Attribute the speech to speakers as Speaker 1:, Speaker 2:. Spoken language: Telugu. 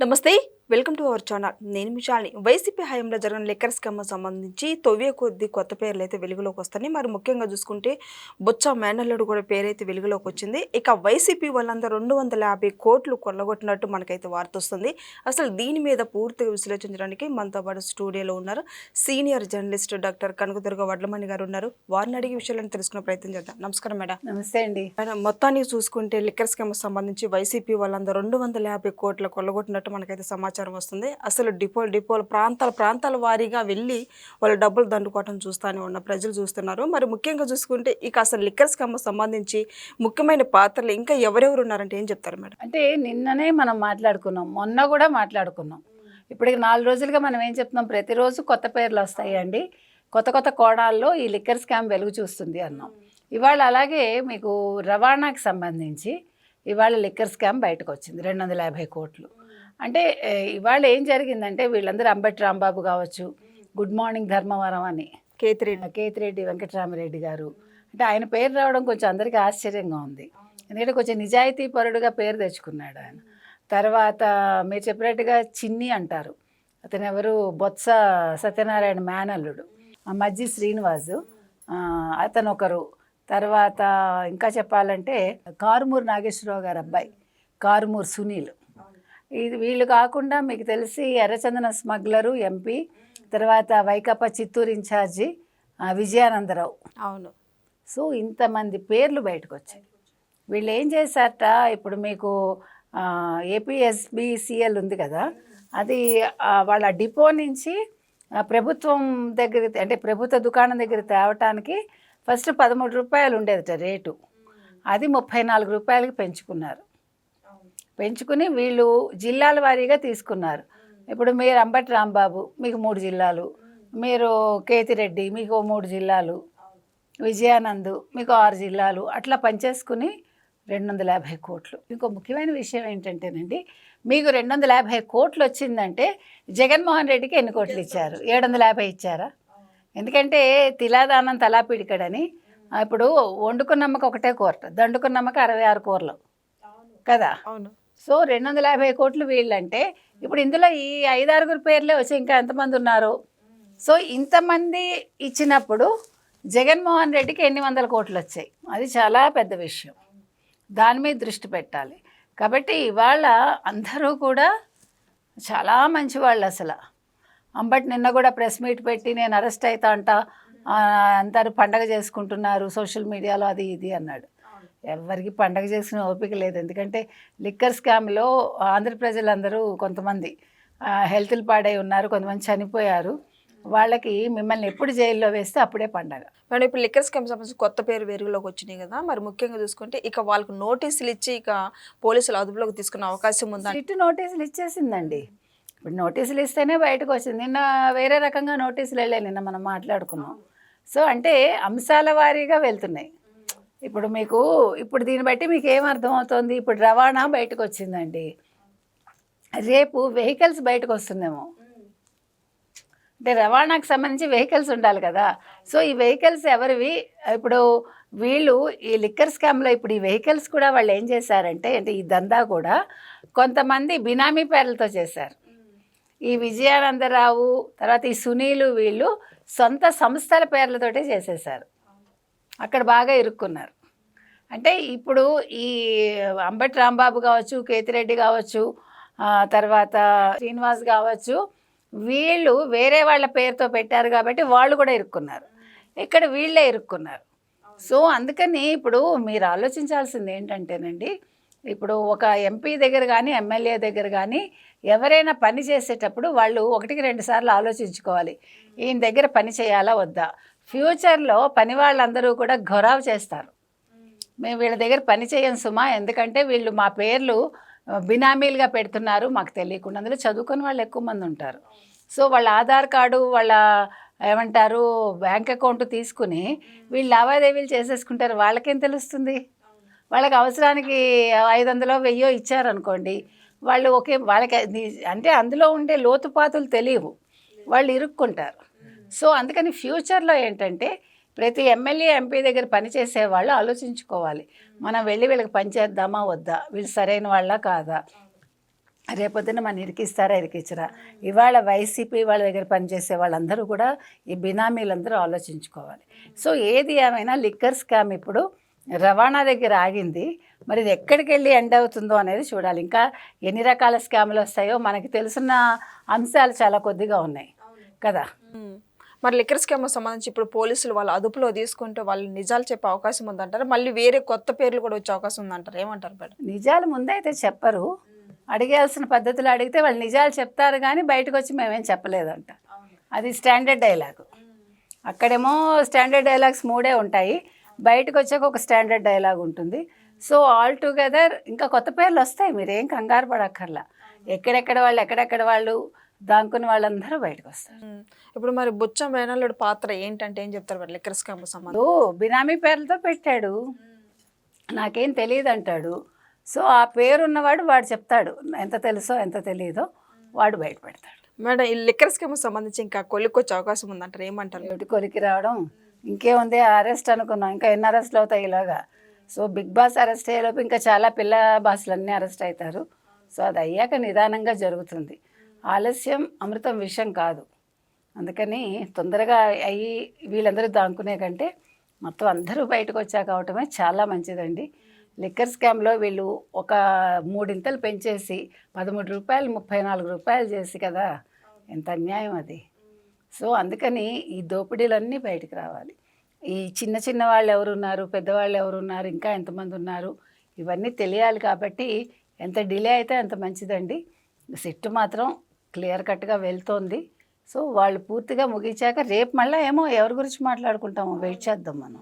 Speaker 1: నమస్తే. Welcome to our channel. నేను మిషాల్ని వైసీపీ హయాంలో జరిగిన లిక్కర్ స్కామ్ సంబంధించి తొవ్వే కొద్ది కొత్త పేర్లు అయితే వెలుగులోకి వస్తున్నాయి. మరి ముఖ్యంగా చూసుకుంటే బొత్స మేనల్లుడు కూడా పేరైతే వెలుగులోకి వచ్చింది. ఇక వైసీపీ వాళ్ళందరూ రెండు వందల యాభై కోట్లు కొల్లగొట్టినట్టు మనకైతే వార్త వస్తుంది. అసలు దీని మీద పూర్తిగా విశ్లేషించడానికి మనతో పాటు స్టూడియోలో ఉన్నారు. Senior journalist doctor Kanakadurga Vadlamani garu ఉన్నారు. వారిని అడిగే విషయాలను తెలుసుకునే ప్రయత్నం చేద్దాం. నమస్కారం మేడం.
Speaker 2: నమస్తే అండి.
Speaker 1: మేడం మొత్తానికి చూసుకుంటే లిక్కర్ స్కామ్ సంబంధించి వైసీపీ వాళ్ళందరూ రెండు వందల యాభై కోట్ల కొల్లగొట్టినట్టు మనకైతే సమాచారం వస్తుంది. అసలు డిపో డిపోల ప్రాంతాల ప్రాంతాల వారీగా వెళ్ళి వాళ్ళు డబ్బులు దండుకోవటం చూస్తూనే ఉన్న ప్రజలు చూస్తున్నారు. మరి ముఖ్యంగా చూసుకుంటే ఇక అసలు లిక్కర్ స్కమ్ సంబంధించి ముఖ్యమైన పాత్రలు ఇంకా ఎవరెవరు ఉన్నారంటే ఏం చెప్తారు మేడం?
Speaker 2: అంటే నిన్ననే మనం మాట్లాడుకున్నాం. మొన్న కూడా మాట్లాడుకున్నాం. ఇప్పటికి నాలుగు రోజులుగా మనం ఏం చెప్తున్నాం? ప్రతిరోజు కొత్త పేర్లు వస్తాయండి. కొత్త కొత్త కోణాల్లో ఈ లిక్కర్ స్కామ్ వెలుగు చూస్తుంది అన్నాం. ఇవాళ అలాగే మీకు రవాణాకి సంబంధించి ఇవాళ లిక్కర్ స్కామ్ బయటకు వచ్చింది. రెండు వందల యాభై కోట్లు. అంటే ఇవాళ ఏం జరిగిందంటే వీళ్ళందరూ అంబటి రాంబాబు కావచ్చు గుడ్ మార్నింగ్ ధర్మవరం అని.
Speaker 1: కేతిరెడ్డి.
Speaker 2: కేతిరెడ్డి వెంకటరామరెడ్డి గారు. అంటే ఆయన పేరు రావడం కొంచెం అందరికీ ఆశ్చర్యంగా ఉంది. ఎందుకంటే కొంచెం నిజాయితీ పరుడుగా పేరు తెచ్చుకున్నాడు ఆయన. తర్వాత మీరు చెప్పినట్టుగా చిన్ని అంటారు. అతను ఎవరు? బొత్స సత్యనారాయణ మేనల్లుడు. ఆ మజ్జి శ్రీనివాసు. అతను ఒకరు తర్వాత ఇంకా చెప్పాలంటే కారుమూరు నాగేశ్వరరావు గారు అబ్బాయి. కారుమూరు సునీల్. ఇది వీళ్ళు కాకుండా మీకు తెలిసి ఎర్రచందన స్మగ్లరు ఎంపీ తర్వాత వైకాపా చిత్తూరు ఇన్ఛార్జి విజయానందరావు.
Speaker 1: అవును.
Speaker 2: సో ఇంతమంది పేర్లు బయటకు వచ్చాయి వీళ్ళు ఏం చేశారట? ఇప్పుడు మీకు ఏపీఎస్బిసిఎల్ ఉంది కదా అది వాళ్ళ డిపో నుంచి ప్రభుత్వం దగ్గర అంటే ప్రభుత్వ దుకాణం దగ్గర తేవటానికి ఫస్ట్ పదమూడు రూపాయలు ఉండేదట రేటు. అది ముప్పై నాలుగు రూపాయలకి పెంచుకున్నారు. పెంచుకుని వీళ్ళు జిల్లాల వారీగా తీసుకున్నారు. ఇప్పుడు మీరు అంబటి రాంబాబు మీకు మూడు జిల్లాలు. మీరు కేతిరెడ్డి మీకు మూడు జిల్లాలు. విజయానంద్ మీకు ఆరు జిల్లాలు. అట్లా పనిచేసుకుని రెండు వందల యాభై కోట్లు. ఇంకో ముఖ్యమైన విషయం ఏంటంటేనండి మీకు రెండు వందల యాభై కోట్లు వచ్చిందంటే జగన్మోహన్ రెడ్డికి ఎన్ని కోట్లు ఇచ్చారు? ఏడు వందల యాభై ఇచ్చారా? ఎందుకంటే తిలాదానం తలాపిడికడని ఇప్పుడు వండుకున్నమ్మకి ఒకటే కూర దండుకున్నమ్మకి అరవై ఆరు కూరలు. కదా?
Speaker 1: అవును.
Speaker 2: సో రెండు వందల యాభై కోట్లు వీళ్ళంటే ఇప్పుడు ఇందులో ఈ ఐదారుగురు పేర్లే వచ్చి ఇంకా ఎంతమంది ఉన్నారు? సో ఇంతమంది ఇచ్చినప్పుడు జగన్మోహన్ రెడ్డికి ఎన్ని వందల కోట్లు వచ్చాయి? అది చాలా పెద్ద విషయం. దాని మీద దృష్టి పెట్టాలి. కాబట్టి ఇవాళ అందరూ కూడా చాలా మంచి వాళ్ళు అసలు. అంబట్ నిన్న కూడా ప్రెస్ మీట్ పెట్టి నేను అరెస్ట్ అవుతా అంట అందరు అందరూ పండగ చేసుకుంటున్నారు సోషల్ మీడియాలో అది ఇది అన్నాడు. ఎవరికి పండగ చేసిన ఓపిక లేదు. ఎందుకంటే లిక్కర్ స్కామ్లో ఆంధ్ర ప్రజలందరూ కొంతమంది హెల్త్లు పాడై ఉన్నారు కొంతమంది చనిపోయారు. వాళ్ళకి మిమ్మల్ని ఎప్పుడు జైల్లో వేస్తే అప్పుడే పండగ.
Speaker 1: మేడం ఇప్పుడు లిక్కర్ స్కామ్ సంబంధించి కొత్త పేరు వెలుగులోకి వచ్చినాయి కదా మరి ముఖ్యంగా చూసుకుంటే ఇక వాళ్ళకు నోటీసులు ఇచ్చి ఇక పోలీసులు అదుపులోకి తీసుకునే అవకాశం ఉందా?
Speaker 2: సిట్ నోటీసులు ఇచ్చేసిందండి. ఇప్పుడు నోటీసులు ఇస్తేనే బయటకు వచ్చింది. నిన్న వేరే రకంగా నోటీసులు వెళ్ళాయి నిన్న మనం మాట్లాడుకున్నాం. సో అంటే అంశాల వారీగా వెళ్తున్నాయి. ఇప్పుడు మీకు ఇప్పుడు దీన్ని బట్టి మీకు ఏం అర్థమవుతుంది? ఇప్పుడు రవాణా బయటకు వచ్చిందండి రేపు వెహికల్స్ బయటకు వస్తుందేమో అంటే రవాణాకు సంబంధించి వెహికల్స్ ఉండాలి కదా. సో ఈ వెహికల్స్ ఎవరివి? ఇప్పుడు వీళ్ళు ఈ లిక్కర్ స్కామ్లో ఇప్పుడు ఈ వెహికల్స్ కూడా వాళ్ళు ఏం చేశారంటే అంటే ఈ దందా కూడా కొంతమంది బినామీ పేర్లతో చేశారు. ఈ విజయానందరావు తర్వాత ఈ సునీలు వీళ్ళు సొంత సంస్థల పేర్లతోటే చేసేసారు అక్కడ బాగా ఇరుక్కున్నారు. అంటే ఇప్పుడు ఈ అంబటి రాంబాబు కావచ్చు కేతిరెడ్డి కావచ్చు తర్వాత శ్రీనివాస్ కావచ్చు వీళ్ళు వేరే వాళ్ళ పేరుతో పెట్టారు కాబట్టి వాళ్ళు కూడా ఇరుక్కున్నారు. ఇక్కడ వీళ్ళే ఇరుక్కున్నారు. సో అందుకని ఇప్పుడు మీరు ఆలోచించాల్సింది ఏంటంటేనండి ఇప్పుడు ఒక ఎంపీ దగ్గర కానీ ఎమ్మెల్యే దగ్గర కానీ ఎవరైనా పని చేసేటప్పుడు వాళ్ళు ఒకటికి రెండు సార్లు ఆలోచించుకోవాలి. ఈయన దగ్గర పని చేయాలా వద్దా? ఫ్యూచర్లో పని వాళ్ళందరూ కూడా గొరావు చేస్తారు. మేము వీళ్ళ దగ్గర పని చేయం సుమా ఎందుకంటే వీళ్ళు మా పేర్లు బినామీలుగా పెడుతున్నారు మాకు తెలియకుండా. అందులో చదువుకుని వాళ్ళు ఎక్కువ మంది ఉంటారు. సో వాళ్ళ ఆధార్ కార్డు వాళ్ళ ఏమంటారు బ్యాంక్ అకౌంట్ తీసుకుని వీళ్ళు లావాదేవీలు చేసేసుకుంటారు. వాళ్ళకేం తెలుస్తుంది? వాళ్ళకి అవసరానికి ఐదు వందలో వెయ్యో ఇచ్చారనుకోండి వాళ్ళు ఒకే వాళ్ళకి అంటే అందులో ఉండే లోతుపాతులు తెలియవు. వాళ్ళు ఇరుక్కుంటారు. సో అందుకని ఫ్యూచర్లో ఏంటంటే ప్రతి ఎమ్మెల్యే ఎంపీ దగ్గర పనిచేసే వాళ్ళు ఆలోచించుకోవాలి. మనం వెళ్ళి వీళ్ళకి పనిచేద్దామా వద్దా? వీళ్ళు సరైన వాళ్ళ కాదా? రేపొద్దున మన ఇరికిస్తారా ఇరికిచ్చరా ఇవాళ వైసీపీ వాళ్ళ దగ్గర పనిచేసే వాళ్ళందరూ కూడా ఈ బినామీలందరూ ఆలోచించుకోవాలి. సో ఏది ఏమైనా లిక్కర్ స్కామ్ ఇప్పుడు రవాణా దగ్గర ఆగింది. మరి ఇది ఎక్కడికి వెళ్ళి ఎండ్ అవుతుందో అనేది చూడాలి. ఇంకా ఎన్ని రకాల స్కాములు వస్తాయో మనకి తెలిసిన అంశాలు చాలా కొద్దిగా ఉన్నాయి. కదా?
Speaker 1: మరి లిక్కర్ స్కామ్ సంబంధించి ఇప్పుడు పోలీసులు వాళ్ళ అదుపులో తీసుకుంటే వాళ్ళు నిజాలు చెప్పే అవకాశం ఉందంటారు? మళ్ళీ వేరే కొత్త పేర్లు కూడా వచ్చే అవకాశం ఉందంటారు? ఏమంటారు మేడం?
Speaker 2: నిజాలు ముందైతే చెప్పరు. అడిగాల్సిన పద్ధతులు అడిగితే వాళ్ళు నిజాలు చెప్తారు కానీ బయటకు వచ్చి మేమేం చెప్పలేదంట. అది స్టాండర్డ్ డైలాగ్ అక్కడేమో స్టాండర్డ్ డైలాగ్స్ మూడే ఉంటాయి. బయటకు వచ్చాక ఒక స్టాండర్డ్ డైలాగ్ ఉంటుంది. సో ఆల్ టుగెదర్ ఇంకా కొత్త పేర్లు వస్తాయి. మీరేం కంగారు పడక్కర్లా. ఎక్కడెక్కడ వాళ్ళు ఎక్కడెక్కడ వాళ్ళు దాంకుని వాళ్ళందరూ బయటకు వస్తారు.
Speaker 1: ఇప్పుడు మరి బుచ్చ మేనల్లుడు పాత్ర ఏంటంటే ఏం చెప్తారు మరి లిక్కర్ స్కామ్ సంబంధం
Speaker 2: బినామీ పేర్లతో పెట్టాడు. నాకేం తెలియదు అంటాడు సో ఆ పేరున్నవాడు వాడు చెప్తాడు. ఎంత తెలుసో ఎంత తెలియదో వాడు బయట పెడతాడు
Speaker 1: మేడం ఈ లిక్కర్ స్కామ్ సంబంధించి ఇంకా కొలిక్కొచ్చే అవకాసం ఉందంటారు. ఏమంటారు?
Speaker 2: ఏమిటి కొరికి రావడం? ఇంకేముంది? అరెస్ట్ అనుకున్నాం. ఇంకా ఎన్ని అరెస్ట్లు అవుతాయి ఇలాగా? సో బిగ్ బాస్ అరెస్ట్ అయ్యేలోపు ఇంకా చాలా పిల్ల బాస్లు అన్నీ అరెస్ట్ అవుతారు. సో అది అయ్యాక నిదానంగా జరుగుతుంది. ఆలస్యం అమృతం విషయం కాదు. అందుకని తొందరగా అయ్యి వీళ్ళందరూ దాంకునే కంటే మొత్తం అందరూ బయటకు వచ్చాక అవటమే చాలా మంచిదండి. లిక్కర్ స్కామ్లో వీళ్ళు ఒక మూడింతలు పెంచేసి పదమూడు రూపాయలు ముప్పై నాలుగు రూపాయలు చేసి కదా ఎంత అన్యాయం అది. సో అందుకని ఈ దోపిడీలన్నీ బయటకు రావాలి. ఈ చిన్న చిన్న వాళ్ళు ఎవరున్నారు పెద్దవాళ్ళు ఎవరున్నారు ఇంకా ఎంతమంది ఉన్నారు ఇవన్నీ తెలియాలి కాబట్టి ఎంత డిలే అయితే అంత మంచిదండి. సిట్టు మాత్రం క్లియర్ కట్గా వెళ్తోంది. సో వాళ్ళు పూర్తిగా ముగించాక రేపు మళ్ళీ ఏమో ఎవరి గురించి మాట్లాడుకుంటామో వెయిట్ చేద్దాం మనం.